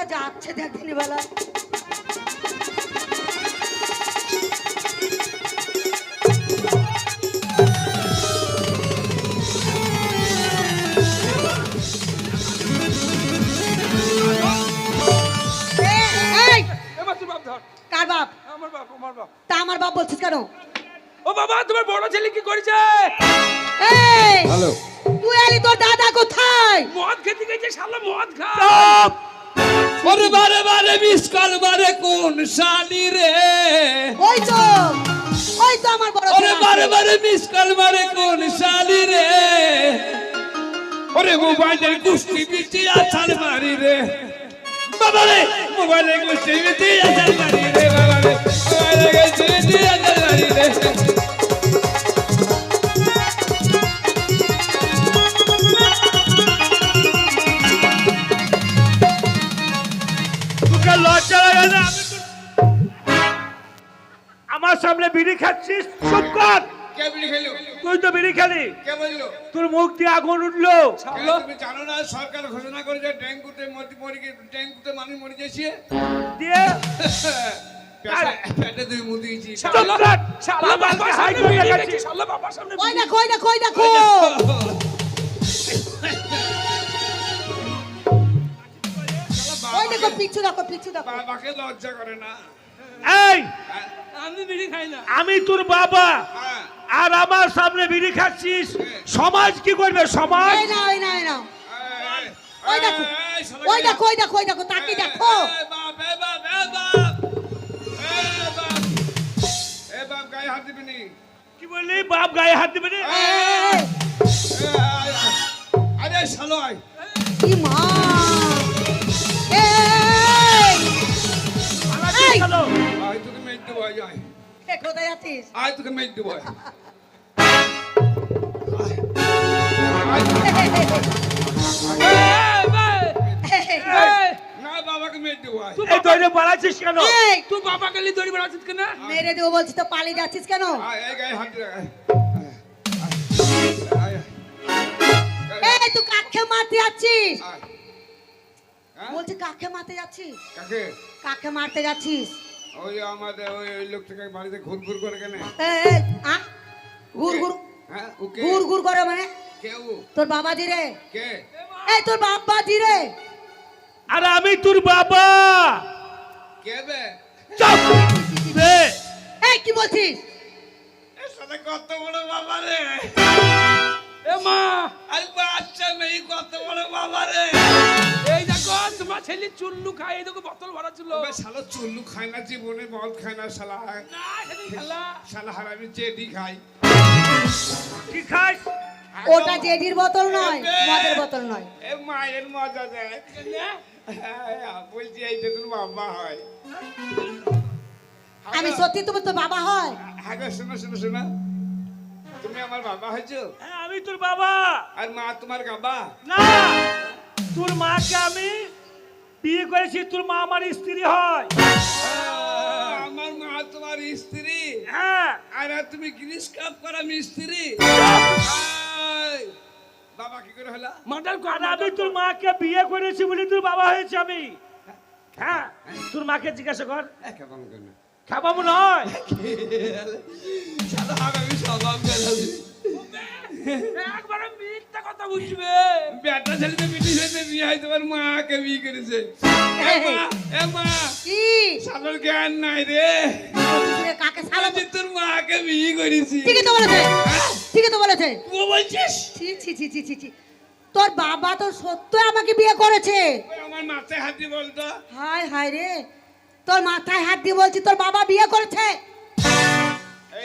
ওরা যাচ্ছে দেখ দিনের বেলা এ- এই, এবার তোর বাপ ধর। কার বাপ? আমার বাপ আমার বাপ। তা আমার বাপ বলছিস কেন? ও বাবা তোমার বড় ছেলে কি করেছে? এই! হ্যালো। তুই আলি তোর দাদা কোথায়? মদ খেতে গেছে শালা মদ খা ওরে বারে বারে মিস কল বারে কোন শালি রে? ওই তো ওই তো আমার বড় ওরে বারে বারে মিস কল বারে কোন শালি রে? ওরে মোবাইলের গুষ্টি বিচি আছাল মারি রে। বাবা রে মোবাইলের গুষ্টি বিচি আছাল মারি রে বাবা রে। মোবাইলের গুষ্টি বিচি আছাল মারি রে। আমার সামনে বিড়ি খাচ্ছিস চুপ কর কে বিড়ি খেলো তুই তো বিড়ি খালি কে বলল তোর মুখ দিয়ে আগুন উঠল জানো না সরকার ঘোষণা করেছে ডেঙ্গুতে ডেঙ্গুতে মানুষ মরে দিয়ে পেটে ওই দেখো ওই দেখো। পিছু দেখো পিছু দেখো বাবাকে লজ্জা করে না। এই আমি বিড়ি খাই না। আমি তোর বাবা। হ্যাঁ। আর আমার সামনে বিড়ি খাচ্ছিস? সমাজ কি করবে? সমাজ? এই না ওই না ওই না ওই দেখো ওই দেখো ওই দেখো ওই দেখো তাকে দেখো। কি বললি? বাপ গায়ে হাত দিবে? এই, আরে শালয় কি মা। আয় এ, কোথায় যাচ্ছিস আয় তোকে মেট দেবো আয়। না বাবাকে মেট দেবো আয়। এই দৌড়ে পালাচ্ছিস কেন? তুই বাবা গেলি দড়ি বেড়াচ্ছিস কেন? মেরে দেবো বলছি তো পালিয়ে যাচ্ছিস কেন? এই গায়ে হাত দে আয় আয়। এই তুই কাকে মারতে যাচ্ছিস? হ্যাঁ? বলছি কাকে মারতে যাচ্ছিস? কাকে? কাকে মারতে যাচ্ছিস? ওই আমাদের ওই ওই লোকটাকে বাড়িতে ঘুর ঘুর করে কেন? এই, আ? ঘুর ঘুর। হ্যাঁ ওকে ঘুর ঘুর করে মানে? কে ও? তোর বাবাজি রে। কে? এই তোর বাবাজি রে। আর আমি তোর বাবা। কে বে? চুপ। বে। এই কি বলছিস? এর সাথে কত বড় বাবা রে। এ মা। আরে বাচ্চা মেয়ে কত বড় বাবা রে। ছেলে চুল্লু খায় এই দেখো বোতল ভরা ছিল। শালা চুল্লু খায় না জীবনে মদ খায় না শালা। না খেলা শালা। হারামি খায়। কি ওটা জেডির বোতল নয় মদের বোতল নয়। এ মায়ের মজা দেয় হ্যাঁ, বলছি এইটা তোর বাবা হয়। আমি সত্যি তুমি তোর বাবা হয়। হ্যাঁ শোনো শোনো শোনো। তুমি আমার বাবা হয়েছো? হ্যাঁ আমি তোর বাবা। আর মা তোমার বাবা না তোর মাকে আমি বিয়ে করেছি তোর মা আমার স্ত্রী হয় আমার মা তোমার স্ত্রী হ্যাঁ আর তুমি গ্রিস কাপ করা মিস্ত্রি বাবা কি করে হলা মার্ডার কর আমি তোর মাকে বিয়ে করেছি বলে তোর বাবা হয়েছে আমি হ্যাঁ তোর মাকে জিজ্ঞাসা কর কেমন কেন খাবাবো নয় একবারে কথা বুঝবে? বেটা ছেলেতে মিটি ছেলেতে বিয়ে হয় তোমার মাকে বিয়ে করেছে। এ মা, কি? জ্ঞান নাই রে। কাকে সালা তোর মাকে বিয়ে করেছি। ঠিকই তো বলেছে। ঠিকই তো বলেছে। ও বলছিস? ছি ছি ছি ছি ছি তোর বাবা তো সত্য আমাকে বিয়ে করেছে। আমার মাথায় হাত দিয়ে বলতো। হায় হায় রে। তোর মাথায় হাত দিয়ে বলছি তোর বাবা বিয়ে করেছে।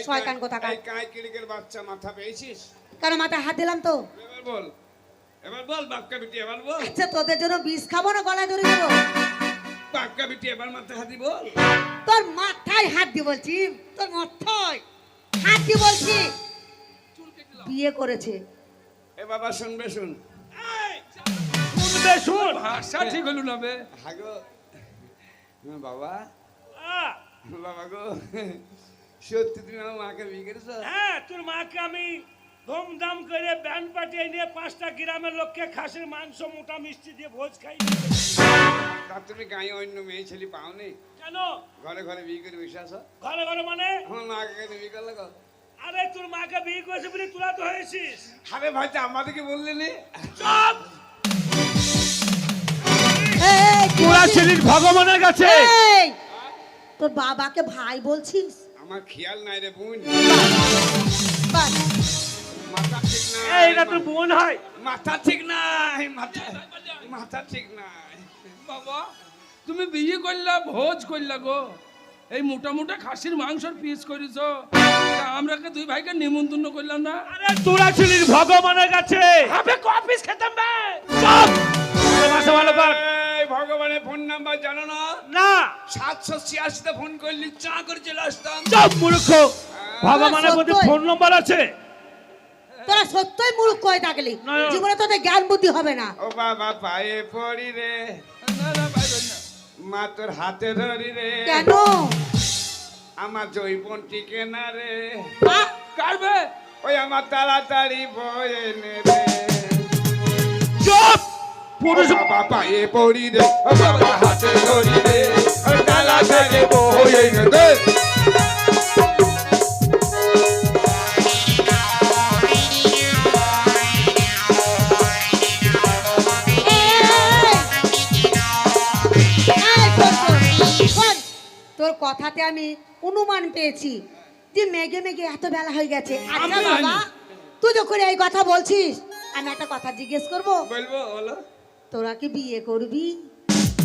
শয়তান কোথাকার। এই কাই বাচ্চা মাথা পেয়েছিস? কেন মাথায় হাত দিলাম তো। এবার বল। এবার বল বিটি এবার বল। আচ্ছা তোদের জন্য বিষ খাব না গলায় ধরে দেবো? বিটি এবার মাথায় হাত বল। তোর মাথায় হাত দিয়ে বলছি তোর মাথায় হাত দিয়ে বলছি। বিয়ে করেছে। এ বাবা শুনবে শুন। শুনবে শুন ভাষা ঠিক হলো না বে। হাগো। হ্যাঁ, বাবা। আহ, বাবা গো। সত্যি তুমি আমার মাকে বিয়ে করেছ? হ্যাঁ তোর মাকে আমি ধুমধাম করে ব্যান্ড পাঠিয়ে নিয়ে পাঁচটা গ্রামের লোককে খাসির মাংস মোটা মিষ্টি দিয়ে ভোজ খাই। তা তুমি গায়ে অন্য মেয়ে ছেলে পাওনি? কেন? ঘরে ঘরে বিয়ে করে বসে আসো ঘরে ঘরে মানে? আমার মাকে কেন বিয়ে করলে গো? আরে তোর মাকে বিয়ে করেছে বলে তোরা তো হয়েছিস। আরে ভাই তা আমাদেরকে বললে নি। চুপ! এই, তোরা? ছিলিস ভগবানের কাছে। তোর বাবাকে ভাই বলছিস? আমার খেয়াল নাই রে বোন। বাস, এটা তোর বোন হয়। মাথা ঠিক নাই মাথা মাথা ঠিক নাই। বাবা তুমি বিয়ে করলা ভোজ করলা গো। এই মোটা মোটা খাসির মাংসর পিস করেছ। আমরা কে দুই ভাইকে নিমন্ত্রণ করলাম না? আরে তোরা ছিলিস ভগবানের কাছে। হবে কপিস খেতাম বে। চুপ ভাষা ভালো কর ভগবানের ফোন নাম্বার জানো না? না। সাতশো ছিয়াশিতে ফোন করলি চা করে চলে আসতাম। চুপ মূর্খ। ভগবানের প্রতি ফোন নম্বর আছে। তোরা সত্যই মূর্খ হয়ে থাকলি। জীবনে তোদের জ্ঞান বুদ্ধি হবে না। ও বাবা পায়ে পড়ি রে। না না পাইবেন না মা তোর হাতে ধরি রে। কেন? আমার জৈবন টিকে না রে। কারবে ওই আমার তাড়াতাড়ি বয়ে নে রে। চুপ! পুরুষ বাবা পায়ে পড়ি রে। ও বাবা হাতে ধরি রে। তাড়াতাড়ি বয়ে নে রে। কথাতে আমি অনুমান পেয়েছি যে মেঘে মেঘে এত বেলা হয়ে গেছে। আচ্ছা বাবা তুই যখন এই কথা বলছিস। আমি একটা কথা জিজ্ঞেস করব? বলব বলো। তোরা কি বিয়ে করবি?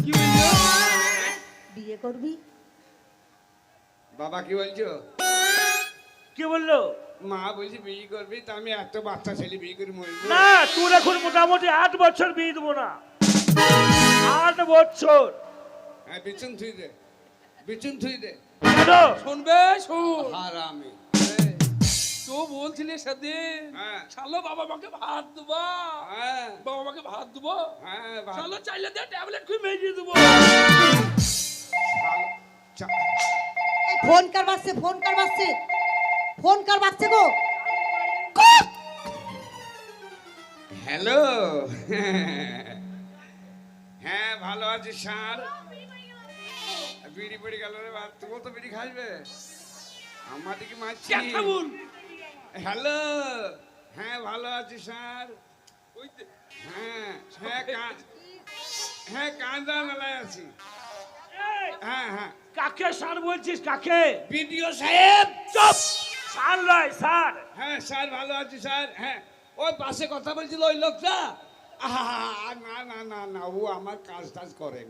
কি বিয়ে করবি? বাবা কি বলছো? কি বলল? মা বলছি বিয়ে করবি তা আমি এত বাচ্চা ছেলে বিয়ে করে মরবো। না তোর এখন মোটামুটি আট বছর বিয়ে দেবো না। আট বছর। হ্যাঁ বিচুন থুই দে থুই দে। কেন শুনবে? শুন। হারামি। তো বলছিলে সেদিন হ্যাঁ। শালো বাবা মাকে ভাত দেবো। হ্যাঁ। বাবা মাকে ভাত দেবো। হ্যাঁ। শালো চাইলে ট্যাবলেট দেবো। শাল- চা- এই ফোন কার ফোন কার ফোন কার গো? হ্যালো। হ্যাঁ ভালো আছি স্যার বিড়ি পড়ে গেল রে বাপ তুমি তো বিড়ি খাইবে। আমাদেরকে মারছি। ক্যাথা বল হ্যালো। হ্যাঁ ভালো আছি স্যার। হ্যাঁ হ্যাঁ হ্যাঁ কাঁদা মেলায় আছি। হ্যাঁ হ্যাঁ। কাকে স্যার বলছিস কাকে? বিডিও সাহেব চুপ। স্যার নয় স্যার। হ্যাঁ স্যার ভালো আছি স্যার। হ্যাঁ ওই পাশে কথা বলছিল ওই লোকটা। না না না না ও আমার কাজ টাজ করে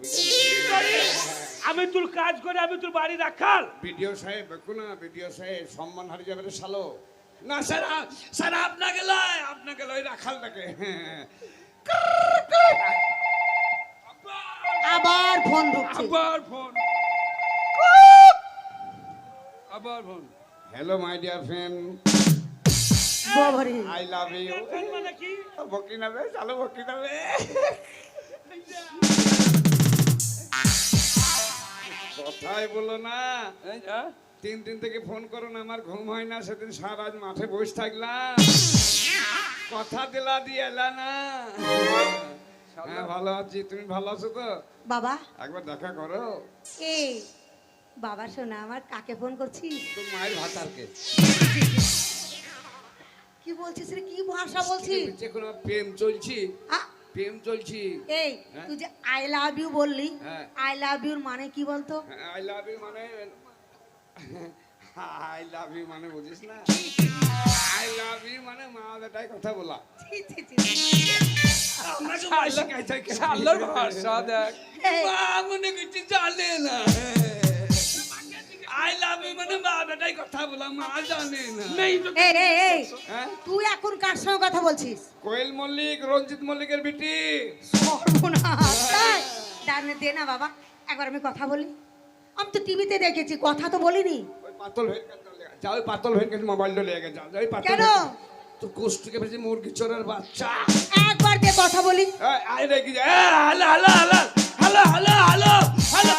আমি তোর কাজ করে আমি তোর বাড়ি রাখাল। বিডিও সাহেব দেখো না বিডিও সাহেব সম্মান হারিয়ে যাবে রে না স্যার স্যার আপনাকে লয় আপনাকে লয় রাখালটাকে হ্যাঁ আবার ফোন ঢুকছে। আবার ফোন। আবার phone. Hello my dear friend. বাবারে। আই লাভ ইউ মানে কি বকি নেবে চালো বকি নেবে কথাই বলো না? তিন দিন থেকে ফোন করো না আমার ঘুম হয় না সেদিন সারা মাঠে বসে থাকলাম। কথা দিলা দিয়ে এলা না। হ্যাঁ ভালো আছি। তুমি ভালো আছো তো? বাবা। একবার দেখা করো। এই বাবা শোনা আমার কাকে ফোন করছি তোর মায়ের ভাতারকে। কি বলছিস রে? কি ভাষা বলছিস? যে কোনো প্রেম চলছি। প্রেম চলছি। এই হ্যাঁ? তুই যে আই লাভ ইউ বললি হ্যাঁ। আই লাভ ইউর মানে কি বলতো? আই লাভ ইউ মানে আই লাভ ইউ মানে বুঝিস না? আই লাভ ইউ মানে মা বেটাই কথা বলা। শালার ভাষা দেখ। মা মনে কিছু জানে না। আই লাভ ইউ মানে মা বেটাই কথা বলা মা জানে না নেই এই, এই, এই, তুই এখন কার সঙ্গে কথা বলছিস? কোয়েল মল্লিক রঞ্জিত মল্লিকের বিটি। সর্বনাশ তাই? ডানে দে না বাবা একবার আমি কথা বলি। আমি তো টিভিতে দেখেছি কথা তো বলিনি। ওই পাতল হয়ে যা ওই পাতল হয়ে গেছে মোবাইলটা লেগে যা ওই পাতল কেন? তোর কোষ্ঠকে বেশি মুরগি চোরের বাচ্চা। একবার দিয়ে কথা বলি। আয় রেগে যা hello hello hello hello hello hello hello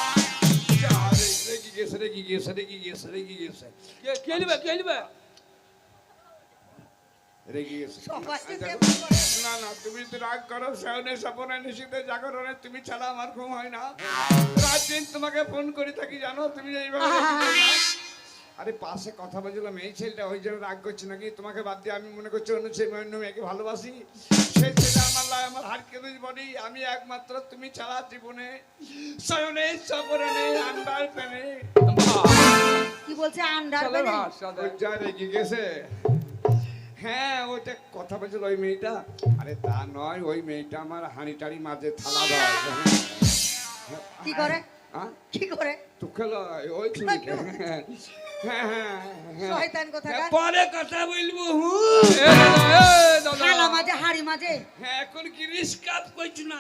না না তুমি রাগ করো সেবনে সপনে জাগরণে তুমি ছাড়া আমার ঘুম হয় না রাত দিন তোমাকে ফোন করে থাকি জানো তুমি এইভাবে। আরে পাশে কথা বলছিলাম এই ছেলেটা ওই জন্য রাগ করছে নাকি তোমাকে বাদ দিয়ে আমি মনে করছি অন্য ছেলে অন্য মেয়েকে ভালোবাসি সেই আমার কেঁদে বলি আমি একমাত্র তুমি ছাড়া জীবনে সয়নে সপনে আন্ডার পেনে কি বলছে আন্ডার ভাষা যা রেগে গেছে? হ্যাঁ ওইটা কথা বলছিল ওই মেয়েটা। আরে তা নয় ওই মেয়েটা আমার হাঁড়ি টাড়ি মাঝে থালা দেয়। কি করে? হ্যাঁ কি করে? তোকে ওই হ্যাঁ হ্যাঁ হ্যাঁ। হ্যাঁ শয়তান পরে কথা বলব হু। এ দাদা, এ দাদা। থালা মাঝে হাড়ি মাঝে। হ্যাঁ এখন কি রিস্কাপ করছি না?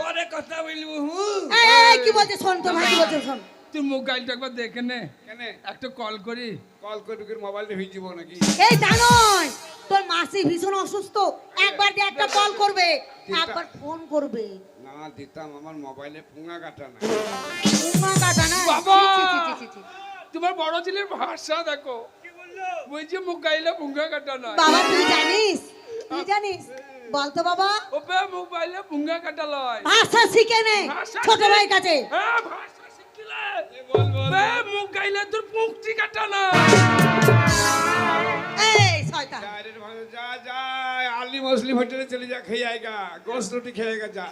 পরে কথা বলব হু। এই, এই, এই, কি বলছে? শোন তোর ভাই কি বলছে? শোন। তুই মোবাইলটা একবার দেখে নে। কেন? একটা কল করি। কল করে ঢুকে মোবাইলটা ভিজিব নাকি? এই নয়। তোর মাসি ভীষণ অসুস্থ। একবার দিয়ে একটা কল করবে। একবার ফোন করবে। না দিতাম আমার মোবাইলে পুঙা কাটা না কাটা না বাবা! তোমার বড় ছেলের ভাষা দেখো। কি বলল? বলছে মুখ গাইলে পুঙ্গা কাটা নয়। বাবা তুই জানিস? তুই জানিস? বলতো বাবা। ওপে মোবাইলে পুঙ্গা কাটা লয় ভাষা শিখে নে ছোট ভাই কাছে। হ্যাঁ ভাষা শিখলে। বল বল। বে মুখ গাইলে তোর পুঁকটি কাটা না এই শয়তান। যা যা আলি মুসলিম হোটেলে চলে যা খেয়ে আएगा গোস্ত রুটি খেয়েগা যা।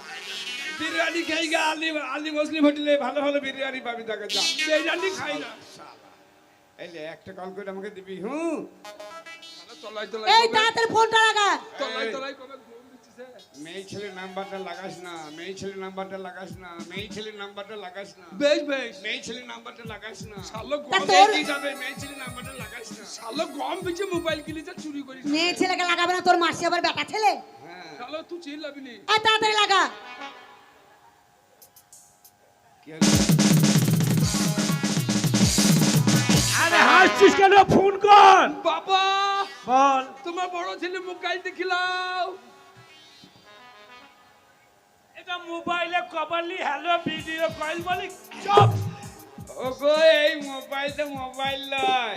বিরিয়ানি খেয়েগা আলি আলি মুসলিম হোটেলে ভালো ভালো বিরিয়ানি পাবি তাকে যা বিরিয়ানি খাই না। এই লে, একটা কল করে আমাকে দিবি হুম? তলাই তলাই এই তাড়াতাড়ি ফোনটা লাগা। তলাই তলাই কবে মেয়ে ছেলের নাম্বারটা লাগাস না মেয়ে ছেলের নাম্বারটা লাগাস না মেয়ে ছেলের নাম্বারটা লাগাস না। বেশ বেশ। মেয়ে ছেলের নাম্বারটা লাগাস না। শালো গম তোর- কি যাবে মেয়ে ছেলের নাম্বারটা লাগাস না। শালো গম পিছে মোবাইল কিনে যা চুরি করিস। মেয়ে ছেলেকে লাগাবে না তোর মাসি আবার বেটা ছেলে? হ্যাঁ। শালো তুই চিল লাবিনি এই তাড়াতাড়ি লাগা? আরে হাসছিস কেন? ফোন কর। বাবা বল। তোমার বড় ছেলে মুখ গাইল দেখিলাও এটা মোবাইলে কবারলি হ্যালো ভিডিও কল বলি চুপ। ওগো এই মোবাইলটা মোবাইল নয়।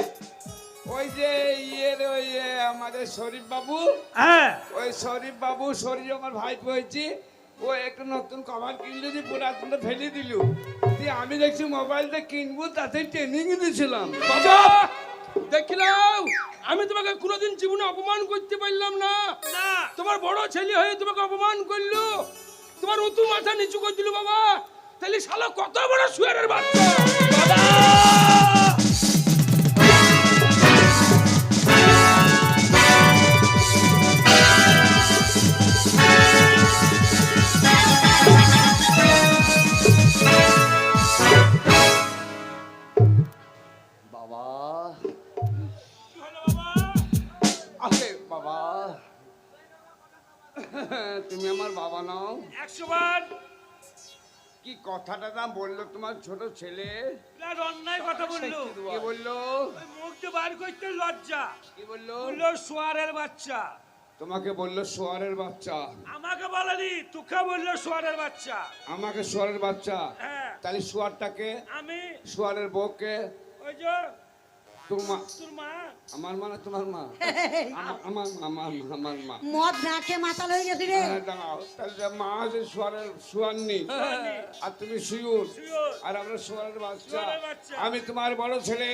ওই যে ইয়ের ওই আমাদের শরীফ বাবু হ্যাঁ। ওই শরীফ বাবু শরীর আমার ভাই হয়েছে। ও একটা নতুন কভার কিনলো যে পুরাতনটা ফেলে দিল। দিয়ে আমি দেখছি মোবাইলটা কিনবো তাতে ট্রেনিং দিয়েছিলাম। দেখিলাম আমি তোমাকে কোনোদিন জীবনে অপমান করতে পারলাম না। না। তোমার বড় ছেলে হয়ে তোমাকে অপমান করল। তোমার উতু মাথা নিচু করে দিল বাবা। তাহলে শালা কত বড় শুয়ারের বাচ্চা? বাবা! কি কথাটা না বলল তোমার ছোট ছেলে? অন্যায় কথা বলল। কি বলল? মুখটা বার করতে লজ্জা। কি বলল? বলল সোয়ারের বাচ্চা। তোমাকে বলল সোয়ারের বাচ্চা। আমাকে বলেনি তোকে বলল সোয়ারের বাচ্চা। আমাকে সোয়ারের বাচ্চা। হ্যাঁ। তাহলে সোয়ারটাকে আমি সোয়ারের বউকে ওই যে তোর মা আমার মা না তোমার মা? আমার- মা আমার মা, আমার মা। মদ না খেয়ে মাতাল হয়ে গেছি রে। তাহলে মা আছে সোয়ারের সোয়ারনি আর তুমি সুয়ুর। আর আমরা সোয়ারের বাচ্চা। আমি তোমার বড় ছেলে।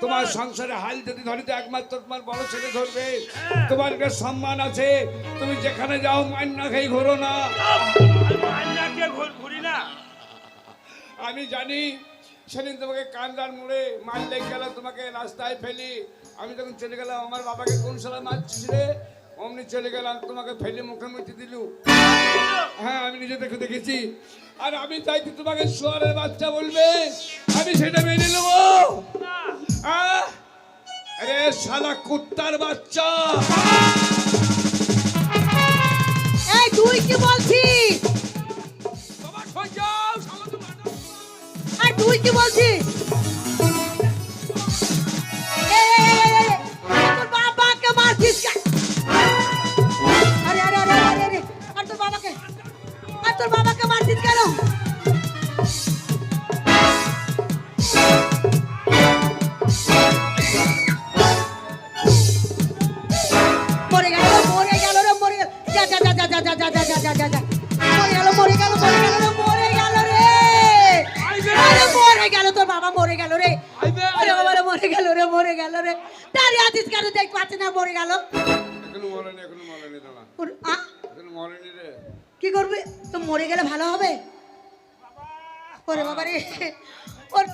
তোমার সংসারে হাল যদি ধরি তো একমাত্র তোমার বড় ছেলে ধরবে। হ্যাঁ। তোমার সম্মান আছে। তুমি যেখানে যাও মাইন না খেয়ে ঘুরি না। আমি জানি সেদিন তোমাকে কান্দার মোড়ে মারলে গেল তোমাকে রাস্তায় ফেলি। আমি তখন চলে গেলাম, আমার বাবাকে কোন সালা মারছিস রে? অমনি চলে গেলাম, তোমাকে ফেলে মুখে মুখে দিলু। হ্যাঁ আমি নিজে দেখে দেখেছি। আর আমি চাইছি তোমাকে সোয়ারের বাচ্চা বলবে। আমি সেটা মেনে নেব! আরে শালা কুত্তার বাচ্চা। কি বলছি তোর বাবাকে মারছিস কেন মরে গেল মরে গেল রে মরে গেল যা যা যা যা যা যা যা যা যা যা মরে গেল মরে গেল মরে গেল রে মরে গেল রে। মরে আদিস কেন দেখ পাচ্ছে না মরে গেল। এখনও মরেনি এখনও মরেনি দাদা? এখনও মরেনি রে। কি করবে? তো মরে গেলে ভালো হবে? ওরে বাবা রে ওর